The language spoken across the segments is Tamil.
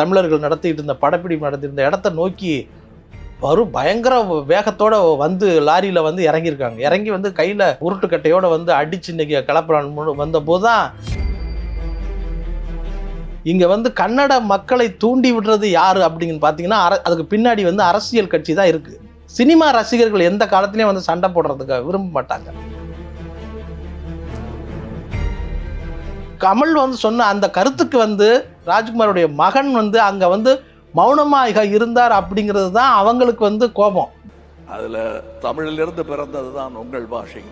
தமிழர்கள் நடத்திட்டு இருந்த படப்பிடிப்பு நடத்திருந்த இடத்த நோக்கி வரும் பயங்கர வேகத்தோட வந்து லாரியில் வந்து இறங்கியிருக்காங்க. இறங்கி வந்து கையில் உருட்டுக்கட்டையோட வந்து அடிச்சு இன்னைக்கு கலப்புறான் வந்த தான் இங்கே வந்து கன்னட மக்களை தூண்டி விடுறது யாரு அப்படின்னு பார்த்தீங்கன்னா அர அதுக்கு பின்னாடி வந்து அரசியல் கட்சி தான் இருக்கு. சினிமா ரசிகர்கள் எந்த காலத்துலயும் வந்து சண்டை போடுறதுக்கு விரும்ப மாட்டாங்க. கமல் வந்து சொன்ன அந்த கருத்துக்கு வந்து ராஜ்குமாருடைய மகன் வந்து அங்க வந்து மௌனமாக இருந்தார் அப்படிங்கிறது தான் அவங்களுக்கு வந்து கோபம். அதுல தமிழிலிருந்து பிறந்தது தான் உங்கள் பாஷை.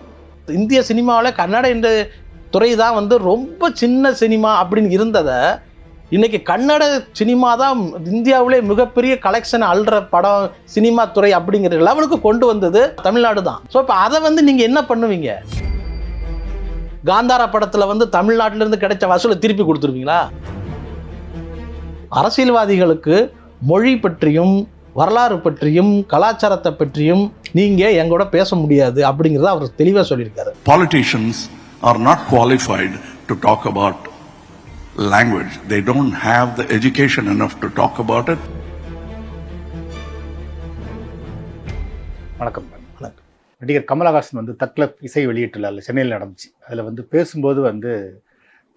இந்திய சினிமாவில் கன்னட என்ற துறை தான் வந்து ரொம்ப சின்ன சினிமா அப்படின்னு இருந்ததை இன்னைக்கு கன்னட சினிமா தான் இந்தியாவிலே மிகப்பெரிய கலெக்ஷன் அல்ற படம் சினிமா துறை அப்படிங்கிற லெவலுக்கு கொண்டு வந்தது தமிழ்நாடு தான். ஸோ இப்போ அதை வந்து நீங்கள் என்ன பண்ணுவீங்க? காந்தாரா படத்தில் வந்து தமிழ்நாட்டில இருந்து கிடைச்ச வசூலை திருப்பி கொடுத்துருவீங்களா? அரசியல்வாதிகளுக்கு மொழி பற்றியும் வரலாறு பற்றியும் கலாச்சாரத்தை பற்றியும் நீங்கள் எங்கூட பேச முடியாது அப்படிங்கிறத அவர் தெளிவாக சொல்லியிருக்காரு Politicians are not qualified to talk about language. They don't have the education enough to talk about it. வணக்கம் வணக்கம். நடிகர் கமலஹாசன் வந்து தக்லப் இசை வெளியிட்டுள்ளார் சென்னையில் நடந்துச்சு அதில் வந்து பேசும்போது வந்து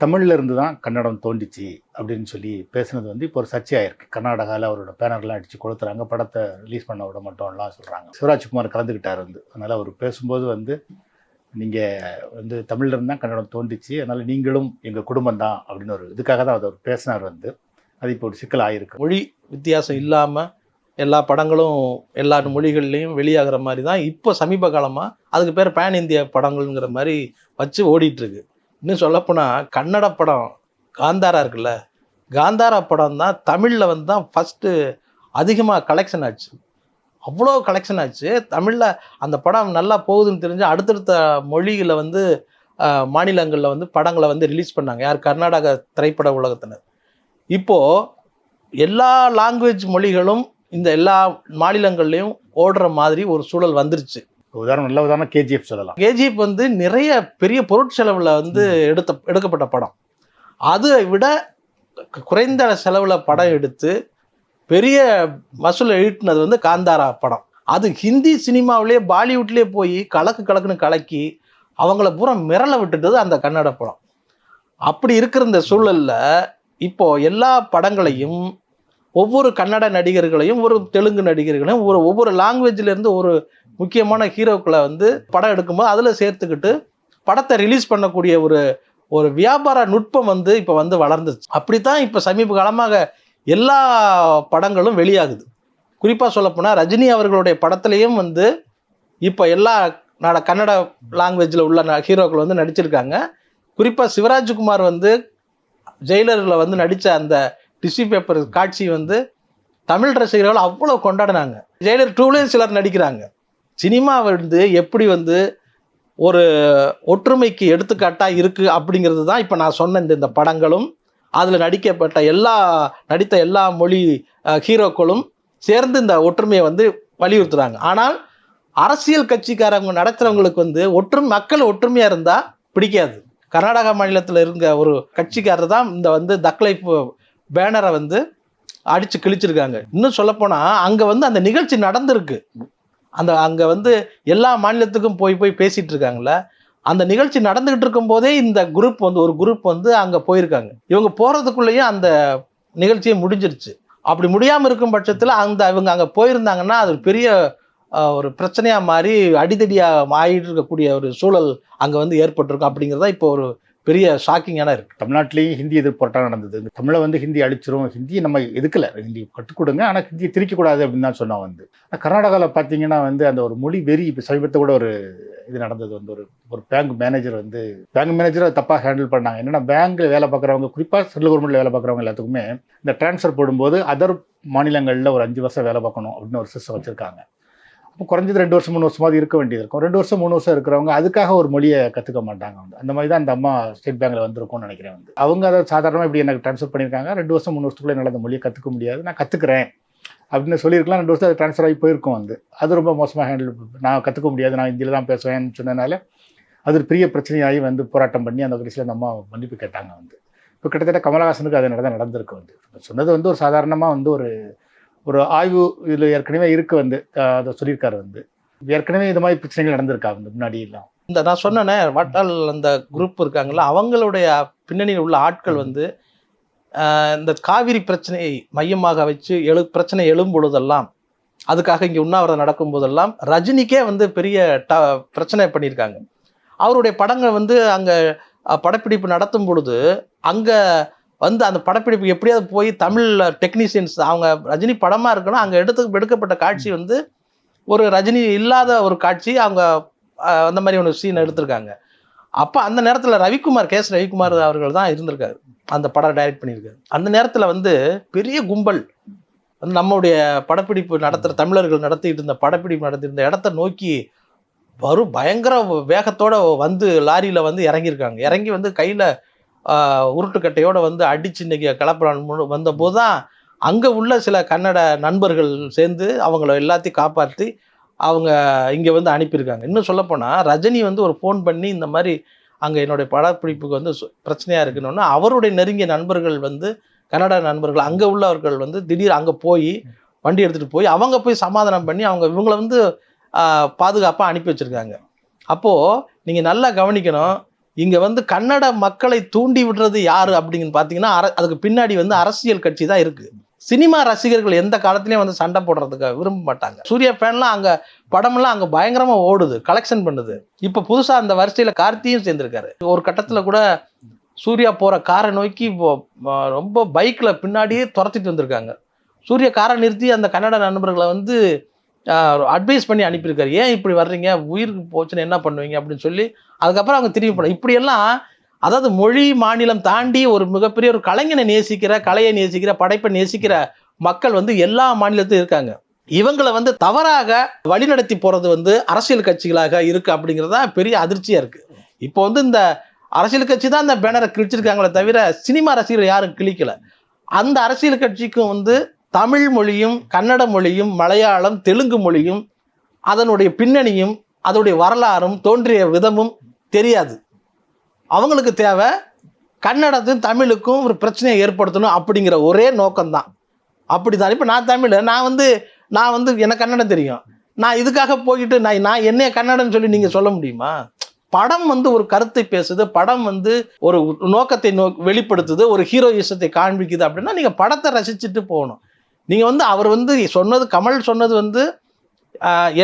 தமிழில் இருந்து தான் கன்னடம் தோண்டிச்சு அப்படின்னு சொல்லி பேசுனது வந்து இப்போ ஒரு சர்ச்சையாயிருக்கு. கர்நாடகாவில் அவரோட பேனர்லாம் அடித்து கொடுத்துறாங்க படத்தை ரிலீஸ் பண்ண விட மாட்டோம்லாம் சொல்கிறாங்க சிவராஜ்குமார் கலந்துக்கிட்டார் வந்து. அதனால் அவர் பேசும்போது வந்து நீங்கள் வந்து தமிழ்லேருந்து தான் கன்னடம் தோண்டிச்சு அதனால் நீங்களும் எங்கள் குடும்பம் தான் அப்படின்னு ஒரு இதுக்காக தான் அவர் பேசினார் வந்து. அது இப்போ ஒரு சிக்கல் ஆகிருக்கு மொழி வித்தியாசம் இல்லாமல் எல்லா படங்களும் எல்லா மொழிகள்லையும் வெளியாகிற மாதிரி தான் இப்போ சமீப காலமாக அதுக்கு பேர் பேன் இந்தியா படங்கள்ங்கிற மாதிரி வச்சு ஓடிட்டுருக்கு இன்னும் சொல்லப்போனால் கன்னட படம் காந்தாரா இருக்குல்ல? காந்தாரா படம் தான் தமிழில் வந்து தான் ஃபஸ்ட்டு அதிகமாக கலெக்ஷன் ஆச்சு. அவ்வளோ கலெக்ஷன் ஆச்சு. தமிழில் அந்த படம் நல்லா போகுதுன்னு தெரிஞ்சு அடுத்தடுத்த மொழியில் வந்து மாநிலங்களில் வந்து படங்களை வந்து ரிலீஸ் பண்ணாங்க. யார்? கர்நாடக திரைப்பட உலகத்தினர். இப்போது எல்லா லாங்குவேஜ் மொழிகளும் இந்த எல்லா மாநிலங்கள்லேயும் ஓடுற மாதிரி ஒரு சூழல் வந்துருச்சு. உதாரணம் நல்ல உதாரணம் கேஜிஎஃப் சொல்லலாம். கேஜிஎஃப் வந்து நிறைய பெரிய பொருட்செலவில் வந்து எடுத்த எடுக்கப்பட்ட படம். அதை விட குறைந்த செலவில் படம் எடுத்து பெரிய வசூல் ஈட்டினது வந்து காந்தாரா படம். அது ஹிந்தி சினிமாவிலே பாலிவுட்லேயே போய் கலக்கு கலக்குன்னு கலக்கி அவங்கள பூரா மிரள விட்டுட்டது அந்த கன்னட படம். அப்படி இருக்கிற இந்த சூழலில் இப்போ எல்லா படங்களையும் ஒவ்வொரு கன்னட நடிகர்களையும் ஒரு தெலுங்கு நடிகர்களையும் ஒரு ஒவ்வொரு லாங்குவேஜ்லேருந்து ஒரு முக்கியமான ஹீரோக்களை வந்து படம் எடுக்கும்போது அதில் சேர்த்துக்கிட்டு படத்தை ரிலீஸ் பண்ணக்கூடிய ஒரு ஒரு வியாபார நுட்பம் வந்து இப்போ வந்து வளர்ந்துச்சு அப்படித்தான் இப்போ சமீப காலமாக எல்லா படங்களும் வெளியாகுது. குறிப்பாக சொல்லப்போனால் ரஜினி அவர்களுடைய படத்துலேயும் வந்து இப்போ எல்லா நட கன்னட லாங்குவேஜில் உள்ள ந- ஹீரோக்கள் வந்து நடிச்சிருக்காங்க. குறிப்பாக சிவராஜ்குமார் வந்து ஜெயிலரில் வந்து நடித்த அந்த டிஷ்யூ பேப்பர் காட்சி வந்து தமிழ் ரசிகர்கள் அவ்வளோ கொண்டாடினாங்க. ஜெயலர் டூலேயும் சிலர் நடிக்கிறாங்க. சினிமா வந்து எப்படி வந்து ஒரு ஒற்றுமைக்கு எடுத்துக்காட்டாக இருக்குது அப்படிங்கிறது தான் இப்போ நான் சொன்ன இந்த இந்த படங்களும் அதில் நடிக்கப்பட்ட எல்லா நடித்த எல்லா மொழி ஹீரோக்களும் சேர்ந்து இந்த ஒற்றுமையை வந்து வலியுறுத்துகிறாங்க ஆனால் அரசியல் கட்சிக்காரங்க நடத்துகிறவங்களுக்கு வந்து ஒற்றுமை மக்கள் ஒற்றுமையாக இருந்தால் பிடிக்காது. கர்நாடகா மாநிலத்தில் இருந்த ஒரு கட்சிக்காரர் தான் இந்த வந்து தக்லைஃப் பேனரை வந்து அடித்து கிழிச்சிருக்காங்க. இன்னும் சொல்லப்போனா அங்கே வந்து அந்த நிகழ்ச்சி நடந்திருக்கு. அந்த அங்கே வந்து எல்லா மாநிலத்துக்கும் போய் போய் பேசிட்டு இருக்காங்கல்ல. அந்த நிகழ்ச்சி நடந்துகிட்டு இருக்கும்போதே இந்த குரூப் வந்து ஒரு குரூப் வந்து அங்கே போயிருக்காங்க. இவங்க போகிறதுக்குள்ளேயும் அந்த நிகழ்ச்சியை முடிஞ்சிருச்சு. அப்படி முடியாமல் இருக்கும் பட்சத்தில் அந்த இவங்க அங்கே போயிருந்தாங்கன்னா அது ஒரு பெரிய ஒரு பிரச்சனையாக மாறி அடிதடியாக ஆகிட்டு இருக்கக்கூடிய ஒரு சூழல் அங்கே வந்து ஏற்பட்டிருக்கும் அப்படிங்கிறதா இப்போ ஒரு பெரிய ஷாக்கிங்கான இருக்குது தமிழ்நாட்டிலேயும் ஹிந்தி எதிர்ப்பு போராட்டம் நடந்தது. இந்த தமிழை வந்து ஹிந்தி அழிச்சிரும். ஹிந்தியை நம்ம எதுக்கல? ஹிந்தி கற்றுக் கொடுங்க. ஆனால் ஹிந்தியை திரிக்கக்கூடாது அப்படின்னு தான் சொன்னா வந்து. ஆனால் கர்நாடகாவில் பார்த்தீங்கன்னா வந்து அந்த ஒரு மொழி வெறி இப்போ சமீபத்தை கூட ஒரு இது நடந்தது வந்து. ஒரு ஒரு பேங்க் மேனேஜர் வந்து பேங்க் மேனேஜரை தப்பாக ஹேண்டில் பண்ணாங்க. என்னன்னா பேங்க்கில் வேலை பார்க்குறவங்க குறிப்பாக சென்ட்ரல் கவர்மெண்ட்டில் வேலை பார்க்குறவங்க எல்லாத்துக்குமே இந்த ட்ரான்ஸ்ஃபர் போடும்போது அதர் மாநிலங்களில் ஒரு அஞ்சு வருஷம் வேலை பார்க்கணும் அப்படின்னு ஒரு சிஸ்டம் வச்சுருக்காங்க. குறைஞ்சது ரெண்டு வருஷம் மூணு வருஷமாவது இருக்க வேண்டியது இருக்கும். ரெண்டு வருஷம் மூணு வருஷம் இருக்கிறவங்க அதுக்காக ஒரு மொழியை கற்றுக்க மாட்டாங்க வந்து. அந்த மாதிரி தான் அந்த அம்மா ஸ்டேட் பேங்க்கில் வந்திருக்கும்னு நினைக்கிறேன் வந்து. அவங்க அதை சாதாரணமாக இப்படி எனக்கு ட்ரான்ஸ்ஃபர் பண்ணியிருக்காங்க. ரெண்டு வருஷம் மூணு வருஷத்துக்குள்ள என்னால் அந்த மொழியை கற்றுக்க முடியாது. நான் கற்றுக்கிறேன் அப்படின்னு சொல்லியிருக்கலாம். ரெண்டு வருஷம் அது ட்ரான்ஸ்ஃபர் ஆகி போயிருக்கும் வந்து. அது ரொம்ப மோசமாக ஹேண்டில் நான் கற்றுக்க முடியாது. நான் இந்தியில் தான் பேசுவேன்னு சொன்னனால அது ஒரு பெரிய பிரச்சனையாகி வந்து போராட்டம் பண்ணி அந்த கடைசியில் அந்த அம்மா மன்னிப்பு கேட்டாங்க வந்து. இப்போ கிட்டத்தட்ட கமலஹாசனுக்கு அது நடந்த நடந்திருக்கு வந்து. சொன்னது வந்து ஒரு சாதாரணமாக வந்து ஒரு ஒரு ஆய்வு இதில் ஏற்கனவே இருக்கு வந்து அதை சொல்லியிருக்காரு வந்து. ஏற்கனவே இது மாதிரி பிரச்சனைகள் நடந்திருக்கா வந்து முன்னாடி எல்லாம்? இந்த நான் சொன்னேனே வட்டால் அந்த குரூப் இருக்காங்களா அவங்களுடைய பின்னணியில் உள்ள ஆட்கள் வந்து இந்த காவிரி பிரச்சனையை மையமாக வச்சு எழு பிரச்சனை எழும் பொழுதெல்லாம் அதுக்காக இங்கே உண்ணாவிரதம் நடக்கும் போதெல்லாம் ரஜினிக்கே வந்து பெரிய ட பிரச்சனை பண்ணியிருக்காங்க. அவருடைய படங்கள் வந்து அங்கே படப்பிடிப்பு நடத்தும் பொழுது அங்கே வந்து அந்த படப்பிடிப்பு எப்படியாவது போய் தமிழ் டெக்னீஷியன்ஸ் அவங்க ரஜினி படமாக இருக்குன்னா அங்கே எடுத்து எடுக்கப்பட்ட காட்சி வந்து ஒரு ரஜினி இல்லாத ஒரு காட்சி அவங்க அந்த மாதிரி ஒரு சீன் எடுத்திருக்காங்க. அப்போ அந்த நேரத்தில் ரவிக்குமார் கேஸ் ரவிக்குமார் அவர்கள் தான் இருந்திருக்காரு. அந்த படம் டைரக்ட் பண்ணியிருக்காரு. அந்த நேரத்தில் வந்து பெரிய கும்பல் வந்து நம்முடைய படப்பிடிப்பு நடத்துகிற தமிழர்கள் நடத்திட்டு இருந்த படப்பிடிப்பு நடத்திருந்த இடத்த நோக்கி வரும் பயங்கர வேகத்தோட வந்து லாரியில் வந்து இறங்கியிருக்காங்க. இறங்கி வந்து கையில் உருட்டுக்கட்டையோட வந்து அடிச்சு இன்னைக்கு கலப்பலான்னு வந்தபோது தான் அங்கே உள்ள சில கன்னட நண்பர்கள் சேர்ந்து அவங்கள எல்லாத்தையும் காப்பாற்றி அவங்க இங்கே வந்து அனுப்பியிருக்காங்க. இன்னும் சொல்லப்போனால் ரஜினி வந்து ஒரு ஃபோன் பண்ணி இந்த மாதிரி அங்கே என்னுடைய படப்பிடிப்புக்கு வந்து சு- பிரச்சனையா இருக்குன்னு அவருடைய நெருங்கிய நண்பர்கள் வந்து கன்னட நண்பர்கள் அங்கே உள்ளவர்கள் வந்து திடீர் அங்கே போய் வண்டி எடுத்துகிட்டு போய் அவங்க போய் சமாதானம் பண்ணி அவங்க இவங்களை வந்து பாதுகாப்பாக அனுப்பி வச்சுருக்காங்க. அப்போது நீங்கள் நல்லா கவனிக்கணும் இங்கே வந்து கன்னட மக்களை தூண்டி விடுறது யார் அப்படின்னு பார்த்தீங்கன்னா அர அதுக்கு பின்னாடி வந்து அரசியல் கட்சி தான் இருக்குது சினிமா ரசிகர்கள் எந்த காலத்துலேயும் வந்து சண்டை போடுறதுக்கு விரும்ப மாட்டாங்க. சூர்யா ஃபேன்லாம் அங்கே படமெல்லாம் அங்கே பயங்கரமாக ஓடுது கலெக்ஷன் பண்ணுது. இப்போ புதுசாக அந்த வரிசையில் கார்த்தியும் சேர்ந்திருக்காரு. ஒரு கட்டத்தில் கூட சூர்யா போகிற காரை நோக்கி ரொம்ப பைக்கில் பின்னாடியே துரத்திட்டு வந்திருக்காங்க. சூர்யா காரை நிறுத்தி அந்த கன்னட நண்பர்களை வந்து அட்வைஸ் பண்ணி அனுப்பியிருக்காரு. ஏன் இப்படி வர்றீங்க? உயிருக்கு போச்சுன்னு என்ன பண்ணுவீங்க? அப்படின்னு சொல்லி அதுக்கப்புறம் அவங்க திரும்பி போன இப்படியெல்லாம் அதாவது மொழி மாநிலம் தாண்டி ஒரு மிகப்பெரிய ஒரு கலைஞனை நேசிக்கிற கலையை நேசிக்கிற படைப்பை நேசிக்கிற மக்கள் வந்து எல்லா மாநிலத்திலும் இருக்காங்க. இவங்களை வந்து தவறாக வழிநடத்தி போகிறது வந்து அரசியல் கட்சிகளாக இருக்குது அப்படிங்கிறது தான் பெரிய அதிர்ச்சியாக இருக்குது இப்போ வந்து இந்த அரசியல் கட்சி தான் இந்த பேனரை கிழிச்சிருக்காங்களே தவிர சினிமா ரசிகர்கள் யாரும் கிழிக்கலை. அந்த அரசியல் கட்சிக்கும் வந்து தமிழ் மொழியும் கன்னட மொழியும் மலையாளம் தெலுங்கு மொழியும் அதனுடைய பின்னணியும் அதனுடைய வரலாறும் தோன்றிய விதமும் தெரியாது. அவங்களுக்கு தேவை கன்னடத்தையும் தமிழுக்கும் ஒரு பிரச்சனையை ஏற்படுத்தணும் அப்படிங்கிற ஒரே நோக்கம்தான். அப்படி தான் இப்போ நான் தமிழ் நான் வந்து நான் வந்து எனக்கு கன்னடம் தெரியும். நான் இதுக்காக போயிட்டு நான் நான் என்னைய கன்னடம்னு சொல்லி நீங்கள் சொல்ல முடியுமா? படம் வந்து ஒரு கருத்தை பேசுது படம் வந்து ஒரு நோக்கத்தை நோ வெளிப்படுத்துது ஒரு ஹீரோயிசத்தை காண்பிக்குது அப்படின்னா நீங்கள் படத்தை ரசிச்சுட்டு போகணும். நீங்கள் வந்து அவர் வந்து சொன்னது கமல் சொன்னது வந்து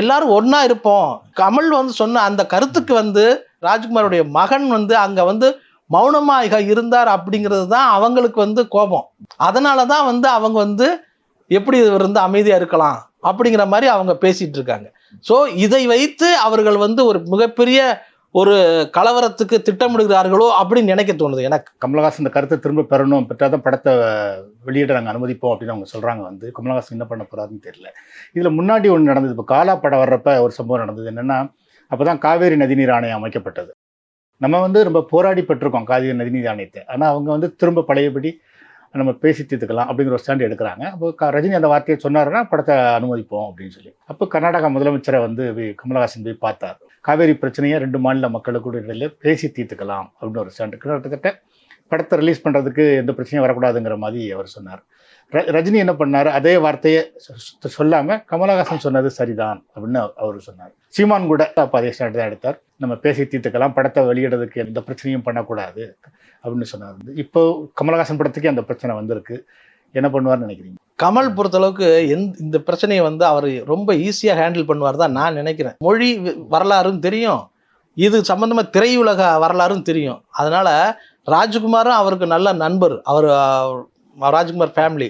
எல்லாரும் ஒன்றா இருப்போம். கமல் வந்து சொன்ன அந்த கருத்துக்கு வந்து ராஜ்குமாருடைய மகன் வந்து அங்கே வந்து மௌனமாக இருந்தார் அப்படிங்கிறது தான் அவங்களுக்கு வந்து கோபம். அதனால தான் வந்து அவங்க வந்து எப்படி இவர் வந்து அமைதியாக இருக்கலாம் அப்படிங்கிற மாதிரி அவங்க பேசிகிட்டு இருக்காங்க. ஸோ இதை வைத்து அவர்கள் வந்து ஒரு மிகப்பெரிய ஒரு கலவரத்துக்கு திட்டமிடுகிறார்களோ அப்படின்னு நினைக்க தோணுது. எனக்கு கமலஹாசன் இந்த கருத்தை திரும்ப பெறணும் பெற்றாதான் படத்தை வெளியிட நாங்கள் அனுமதிப்போம் அப்படின்னு அவங்க சொல்கிறாங்க வந்து. கமலஹாசன் என்ன பண்ண போகிறாருன்னு தெரியல. இதில் முன்னாடி ஒன்று நடந்தது. இப்போ காலா படம் வர்றப்ப ஒரு சம்பவம் நடந்தது. என்னென்னா அப்போ தான் காவேரி நதிநீர் ஆணையம் அமைக்கப்பட்டது. நம்ம வந்து ரொம்ப போராடி பெற்றிருக்கோம் காவேரி நதிநீர் ஆணையத்தை. ஆனால் அவங்க வந்து திரும்ப பழையபடி நம்ம பேசி தீர்த்துக்கலாம் அப்படிங்கிற ஒரு ஸ்டாண்ட் எடுக்கிறாங்க. அப்போ க- ரஜினி அந்த வார்த்தையை சொன்னாருன்னா படத்தை அனுமதிப்போம் அப்படின்னு சொல்லி. அப்போ கர்நாடகா முதலமைச்சரை வந்து கமலஹாசன் போய் பார்த்தார். காவேரி பிரச்சனையை ரெண்டு மாநில மக்களுக்கு இடையில பேசி தீர்த்துக்கலாம் அப்படின்னு ஒரு ஸ்டாண்ட் கிட்டத்தட்ட படத்தை ரிலீஸ் பண்ணுறதுக்கு எந்த பிரச்சனையும் வரக்கூடாதுங்கிற மாதிரி அவர் சொன்னார். ர- ரஜினி என்ன பண்ணார்? அதே வார்த்தையை சொ- கமலஹாசன் சொன்னது சரிதான் அப்படின்னு அவர் சொன்னார். சீமான் கூட அப்போ அதே ஸ்டாண்ட் தான் எடுத்தார். நம்ம பேசி தீர்த்துக்கலாம் படத்தை வெளியிடுறதுக்கு எந்த பிரச்சனையும் பண்ணக்கூடாது அப்படின்னு சொன்னார். இப்போ கமலஹாசன் படத்துக்கு அந்த பிரச்சனை வந்திருக்கு. என்ன பண்ணுவார்னு நினைக்கிறீங்க? கமல் பொறுத்தளவுக்கு எந்த இந்த பிரச்சனையை வந்து அவர் ரொம்ப ஈஸியாக ஹேண்டில் பண்ணுவார் தான் நான் நினைக்கிறேன். மொழி வரலாறும் தெரியும். இது சம்பந்தமாக திரையுலக வரலாறும் தெரியும். அதனால் ராஜ்குமாரும் அவருக்கு நல்ல நண்பர். அவர் ராஜ்குமார் ஃபேமிலி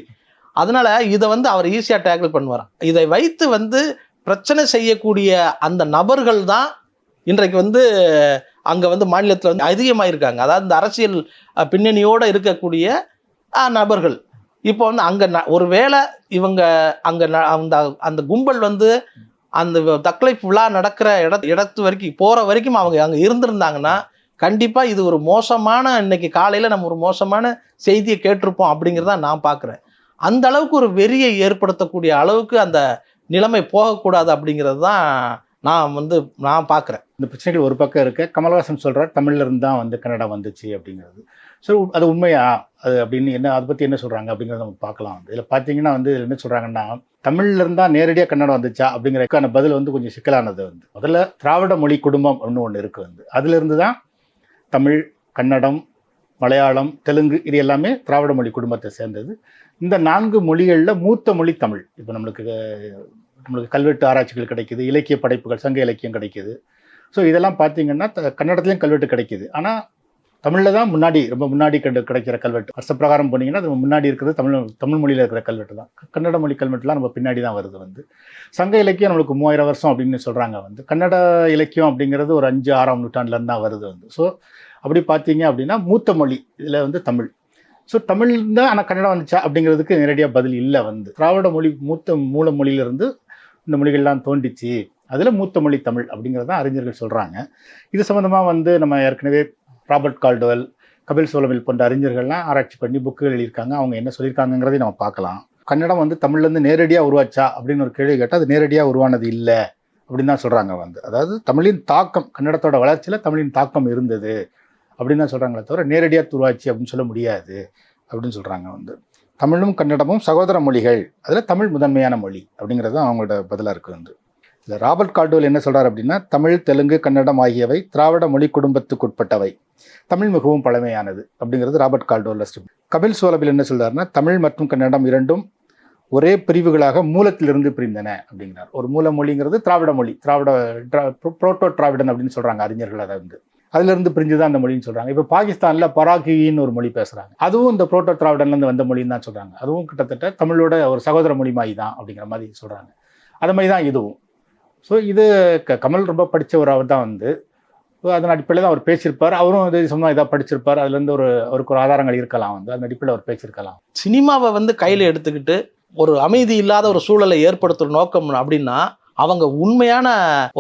அதனால் இதை வந்து அவர் ஈஸியாக டேக்கிள் பண்ணுவார் இதை வைத்து வந்து பிரச்சனை செய்யக்கூடிய அந்த நபர்கள் தான் இன்றைக்கு வந்து அங்கே வந்து மாநிலத்தில் வந்து அதிகமாக இருக்காங்க அதாவது இந்த அரசியல் பின்னணியோடு இருக்கக்கூடிய நபர்கள். இப்போ வந்து அங்கே ஒருவேளை இவங்க அங்கே அந்த அந்த கும்பல் வந்து அந்த தக்கலை விழா நடக்கிற இட இடத்து வரைக்கும் போகிற வரைக்கும் அவங்க அங்கே இருந்திருந்தாங்கன்னா கண்டிப்பாக இது ஒரு மோசமான இன்னைக்கு காலையில் நம்ம ஒரு மோசமான செய்தியை கேட்டிருப்போம் அப்படிங்கிறத நான் பார்க்குறேன் அந்த அளவுக்கு ஒரு வெறியை ஏற்படுத்தக்கூடிய அளவுக்கு அந்த நிலைமை போகக்கூடாது அப்படிங்கிறது தான் நான் வந்து நான் பார்க்குறேன் இந்த பிரச்சனைகள் ஒரு பக்கம் இருக்குது கமல்ஹாசன் சொல்கிறார் தமிழ்லேருந்து தான் வந்து கன்னடா வந்துச்சு அப்படிங்கிறது. ஸோ அது உண்மையா? அது அப்படின்னு என்ன அதை பற்றி என்ன சொல்கிறாங்க அப்படிங்கிறத நம்ம பார்க்கலாம். இதில் பார்த்தீங்கன்னா வந்து இதில் என்ன சொல்கிறாங்கன்னா தமிழ்ல இருந்தா நேரடியாக கன்னடம் வந்துச்சா அப்படிங்கிறதுக்கான பதில் வந்து கொஞ்சம் சிக்கலானது வந்து. முதல்ல திராவிட மொழி குடும்பம் அப்படின்னு ஒன்று இருக்குது வந்து. அதுலேருந்து தான் தமிழ் கன்னடம் மலையாளம் தெலுங்கு இது எல்லாமே திராவிட மொழி குடும்பத்தை சேர்ந்தது. இந்த நான்கு மொழிகளில் மூத்த மொழி தமிழ். இப்போ நம்மளுக்கு நம்மளுக்கு கல்வெட்டு ஆராய்ச்சிகள் கிடைக்குது இலக்கிய படைப்புகள் சங்க இலக்கியம் கிடைக்குது. ஸோ இதெல்லாம் பார்த்தீங்கன்னா த- கன்னடத்துலேயும் கல்வெட்டு கிடைக்குது. ஆனால் தமிழில் தான் முன்னாடி ரொம்ப முன்னாடி கண்டு கிடைக்கிற கல்வெட்டு. வருஷ பிரகாரம் போனீங்கன்னா அது முன்னாடி இருக்கிறது தமிழ் தமிழ் மொழியில் இருக்கிற கல்வெட்டு தான். கன்னட மொழி கல்வெட்டுலாம் நம்ம பின்னாடி தான் வருது வந்து. சங்க இலக்கியம் நம்மளுக்கு மூவாயிரம் வருஷம் அப்படின்னு சொல்கிறாங்க வந்து. கன்னட இலக்கியம் அப்படிங்கிறது ஒரு அஞ்சு ஆறாம் நூற்றாண்டுலேருந்து தான் வருது வந்து. ஸோ அப்படி பார்த்தீங்க அப்படின்னா மூத்த மொழி இதில் வந்து தமிழ். ஸோ தமிழ் தான் ஆனால் கன்னடம் வந்துச்சா அப்படிங்கிறதுக்கு நேரடியாக பதில் இல்லை வந்து. திராவிட மொழி மூத்த மூல மொழியிலிருந்து இந்த மொழிகள்லாம் தோண்டிச்சு அதில் மூத்த மொழி தமிழ் அப்படிங்கிறது தான் அறிஞர்கள் சொல்கிறாங்க இது சம்மந்தமாக வந்து நம்ம ஏற்கனவே ராபர்ட் கால்டுவெல் கபில் சோலமில் போன்ற அறிஞர்கள்லாம் ஆராய்ச்சி பண்ணி புக்குகள் எழுதியிருக்காங்க. அவங்க என்ன சொல்லியிருக்காங்கங்கிறதையும் நம்ம பார்க்கலாம். கன்னடம் வந்து தமிழ்லேருந்து நேரடியாக உருவாச்சா அப்படின்னு ஒரு கேள்வி கேட்டால் அது நேரடியாக உருவானது இல்லை அப்படின்னு தான் சொல்கிறாங்க வந்து. அதாவது தமிழின் தாக்கம் கன்னடத்தோட வளர்ச்சியில் தமிழின் தாக்கம் இருந்தது அப்படின்னு தான் சொல்கிறாங்களே தவிர நேரடியாக உருவாச்சு அப்படின்னு சொல்ல முடியாது அப்படின்னு சொல்கிறாங்க வந்து. தமிழும் கன்னடமும் சகோதர மொழிகள். அதில் தமிழ் முதன்மையான மொழி அப்படிங்கிறது தான் அவங்களோட பதிலாக இருக்குது வந்து. இந்த ராபர்ட் கால்டுவல் என்ன சொல்கிறார் அப்படின்னா தமிழ் தெலுங்கு கன்னடம் ஆகியவை திராவிட மொழி குடும்பத்துக்குட்பட்டவை. தமிழ் மிகவும் பழமையானது அப்படிங்கிறது ராபர்ட் கால்டுவல் ஸ்டிப் கபில் சோலபில் என்ன சொல்கிறாருன்னா தமிழ் மற்றும் கன்னடம் இரண்டும் ஒரே பிரிவுகளாக மூலத்திலிருந்து பிரிந்தன அப்படிங்கிறார். ஒரு மூல மொழிங்கிறது திராவிட மொழி திராவிட புரோட்டோ திராவிடன் அப்படின்னு சொல்கிறாங்க அறிஞர்கள் அதை வந்து. அதுலேருந்து பிரிஞ்சு தான் அந்த மொழின்னு சொல்கிறாங்க இப்போ பாகிஸ்தானில் பராகின்னு ஒரு மொழி பேசுகிறாங்க அதுவும் இந்த புரோட்டோ திராவிடன்லேருந்து வந்த மொழின்னு தான் சொல்கிறாங்க அதுவும் கிட்டத்தட்ட தமிழோட ஒரு சகோதர மொழி மாதிரி தான் அப்படிங்கிற மாதிரி சொல்கிறாங்க அது மாதிரி தான் இதுவும். ஸோ இது க கமல் ரொம்ப படித்தவராக ஒரு அவர் தான் வந்து. ஸோ அதன் அடிப்படையில் தான் அவர் பேசியிருப்பார். அவரும் இது சொன்னால் இதாக படிச்சிருப்பார். அதுலேருந்து ஒரு அவருக்கு ஒரு ஆதாரங்கள் இருக்கலாம் வந்து. அதன் அடிப்படையில் அவர் பேசியிருக்கலாம். சினிமாவை வந்து கையில் எடுத்துக்கிட்டு ஒரு அமைதி இல்லாத ஒரு சூழலை ஏற்படுத்துகிற நோக்கம் அப்படின்னா அவங்க உண்மையான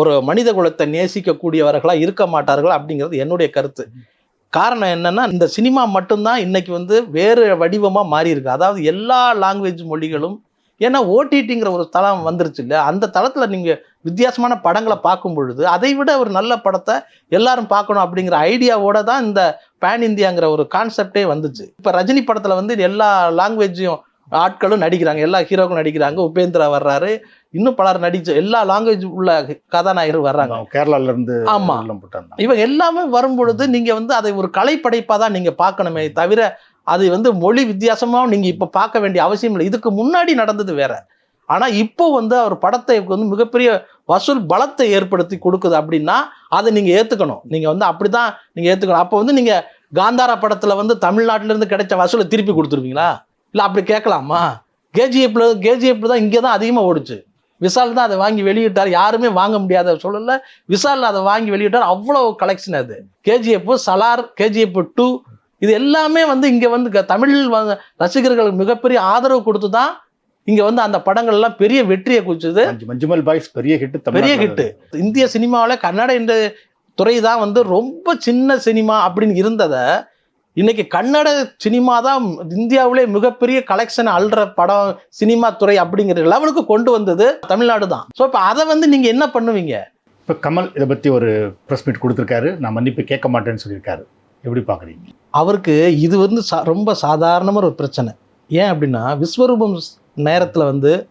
ஒரு மனித குலத்தை நேசிக்கக்கூடியவர்களாக இருக்க மாட்டார்கள் அப்படிங்கிறது என்னுடைய கருத்து. காரணம் என்னன்னா இந்த சினிமா மட்டும்தான் இன்னைக்கு வந்து வேறு வடிவமாக மாறி இருக்கு அதாவது எல்லா லாங்குவேஜ் மொழிகளும் ஏன்னா ஓடிடிங்கிற ஒரு தளம் வந்துருச்சு இல்ல அந்த தளத்துல நீங்க வித்தியாசமான படங்களை பார்க்கும் பொழுது அதை விட ஒரு நல்ல படத்தை எல்லாரும் பார்க்கணும் அப்படிங்கிற ஐடியாவோட தான் இந்த பேன் இந்தியாங்கிற ஒரு கான்செப்டே வந்துச்சு. இப்போ ரஜினி படத்துல வந்து எல்லா லாங்குவேஜையும் ஆட்களும் நடிக்கிறாங்க எல்லா ஹீரோக்களும் நடிக்கிறாங்க. உபேந்திரா வர்றாரு. இன்னும் பலர் நடிச்ச எல்லா லாங்குவேஜ் உள்ள கதாநாயகர்கள் வர்றாங்க. கேரளால இருந்து ஆமா. இவங்க எல்லாமே வரும்பொழுது நீங்க வந்து அதை ஒரு கலைப்படைப்பா தான் நீங்க பார்க்கணுமே தவிர அது வந்து மொழி வித்தியாசமாகவும் நீங்கள் இப்போ பார்க்க வேண்டிய அவசியம் இல்லை. இதுக்கு முன்னாடி நடந்தது வேற. ஆனால் இப்போ வந்து அவர் படத்தை வந்து மிகப்பெரிய வசூல் பலத்தை ஏற்படுத்தி கொடுக்குது அப்படின்னா அதை நீங்கள் ஏற்றுக்கணும் நீங்கள் வந்து அப்படி தான் நீங்கள் ஏற்றுக்கணும் அப்போ வந்து நீங்கள் காந்தாரா படத்தில் வந்து தமிழ்நாட்டிலேருந்து கிடைச்ச வசூலை திருப்பி கொடுத்துருவீங்களா? இல்லை அப்படி கேட்கலாமா? கேஜிஎஃப்ல கேஜிஎஃப் தான் இங்கே தான் அதிகமாக ஓடுச்சு. விசால் தான் அதை வாங்கி வெளியிட்டார். யாருமே வாங்க முடியாத சூழலில் விசால் அதை வாங்கி வெளியிட்டார். அவ்வளோ கலெக்ஷன் அது. கேஜிஎஃப் சலார் கேஜிஎஃப் டூ இது எல்லாமே வந்து இங்கே வந்து தமிழ் ரசிகர்களுக்கு மிகப்பெரிய ஆதரவு கொடுத்து தான் இங்கே வந்து அந்த படங்கள் எல்லாம் பெரிய வெற்றியை குவிச்சது. மஞ்சு- மஞ்சுமல் பாய்ஸ் பெரிய ஹிட் பெரிய ஹிட்டு இந்திய சினிமாவில் கன்னட இந்த துறை தான் வந்து ரொம்ப சின்ன சினிமா அப்படின்னு இருந்ததை இன்னைக்கு கன்னட சினிமா தான் இந்தியாவிலே மிகப்பெரிய கலெக்ஷன் அல்ற படம் சினிமா துறை அப்படிங்கிற லெவலுக்கு கொண்டு வந்தது தமிழ்நாடு தான். ஸோ இப்போ அதை வந்து நீங்க என்ன பண்ணுவீங்க? இப்போ கமல் இதை பத்தி ஒரு ப்ரெஸ் மீட் கொடுத்துருக்காரு. நான் மன்னிப்பு கேட்க மாட்டேன்னு சொல்லியிருக்காரு. எப்படி பார்க்குறீங்க? அவருக்கு இது வந்து சா- ரொம்ப சாதாரணமான ஒரு பிரச்சனை. ஏன் அப்படின்னா விஸ்வரூபம் நேரத்தில் வந்து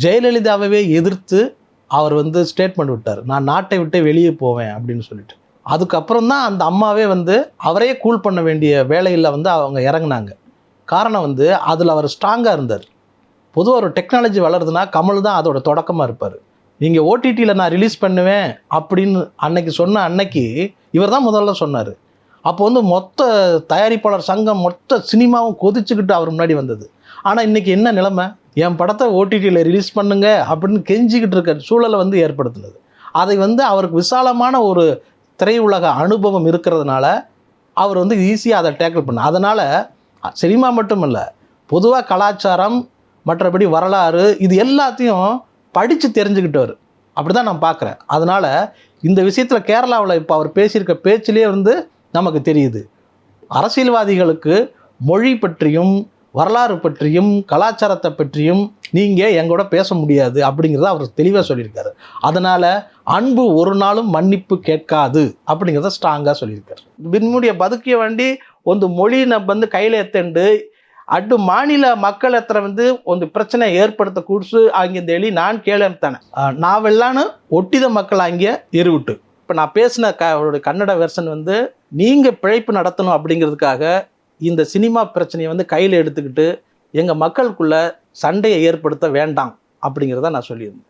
ஜெயலலிதாவே எதிர்த்து அவர் வந்து ஸ்டேட்மெண்ட் விட்டார். நான் நாட்டை விட்டு வெளியே போவேன் அப்படின்னு சொல்லிட்டு. அதுக்கப்புறம் தான் அந்த அம்மாவே வந்து அவரே கூல் பண்ண வேண்டிய வேலையில் வந்து அவங்க இறங்குனாங்க. காரணம் வந்து அதில் அவர் ஸ்ட்ராங்காக இருந்தார். பொதுவாக ஒரு டெக்னாலஜி வளருதுன்னா கமல் தான் அதோட தொடக்கமாக இருப்பார். நீங்கள் ஓடிடியில் நான் ரிலீஸ் பண்ணுவேன் அப்படின்னு அன்னைக்கு சொன்ன அன்னைக்கு இவர் தான் முதல்ல சொன்னார். அப்போ வந்து மொத்த தயாரிப்பாளர் சங்கம் மொத்த சினிமாவும் கொதிச்சுக்கிட்டு அவர் முன்னாடி வந்தது. ஆனால் இன்றைக்கி என்ன நிலைமை? என் படத்தை ஓடிடியில் ரிலீஸ் பண்ணுங்க அப்படின்னு கெஞ்சிக்கிட்டு இருக்க சூழலை வந்து ஏற்படுத்தினது. அதை வந்து அவருக்கு விசாலமான ஒரு திரையுலக அனுபவம் இருக்கிறதுனால அவர் வந்து ஈஸியாக அதை டேக்கிள் பண்ண அதனால் சினிமா மட்டும் இல்லை பொதுவாக கலாச்சாரம் மற்றபடி வரலாறு இது எல்லாத்தையும் படித்து தெரிஞ்சுக்கிட்டவர். அப்படி தான் நான் பார்க்குறேன். அதனால் இந்த விஷயத்தில் கேரளாவில் இப்போ அவர் பேசியிருக்க பேச்சிலே வந்து நமக்கு தெரியுது. அரசியல்வாதிகளுக்கு மொழி பற்றியும் வரலாறு பற்றியும் கலாச்சாரத்தை பற்றியும் நீங்கள் எங்கூட பேச முடியாது அப்படிங்கிறத அவர் தெளிவாக சொல்லியிருக்காரு. அதனால் அன்பு ஒரு நாளும் மன்னிப்பு கேட்காது அப்படிங்கிறத ஸ்ட்ராங்காக சொல்லியிருக்காரு. பின்முடிய பதுக்கிய வண்டி ಒಂದು ಮೊಳಿನ ಬಂದು ಕೈಯಲ್ಲಿ ಎತ್ತಂಡು ಅಡ್ಡು ಮಾನಿಲ ಮಕ್ಕಳ ಹತ್ರ ಬಂದು ಒಂದು ಪ್ರಚನೆ ಏರ್ಪಡ್ತ ಕೂಡ್ಸು ಹಂಗಿಂದ நான் ನಾನು ಕೇಳಂತಾನೆ ನಾವೆಲ್ಲಾನು ಒಟ್ಟಿದ மக்கள் அங்கே ಇರುಬಿಟ್ಟು இப்போ நான் பேசின க அவருடைய கன்னட வெர்ஷன் வந்து நீங்கள் பிழைப்பு நடத்தணும் அப்படிங்கிறதுக்காக இந்த சினிமா பிரச்சனையை வந்து கையில் எடுத்துக்கிட்டு எங்கள் மக்களுக்குள்ள சண்டையை ஏற்படுத்த வேண்டாம் அப்படிங்கிறத நான் சொல்லியிருந்தேன்.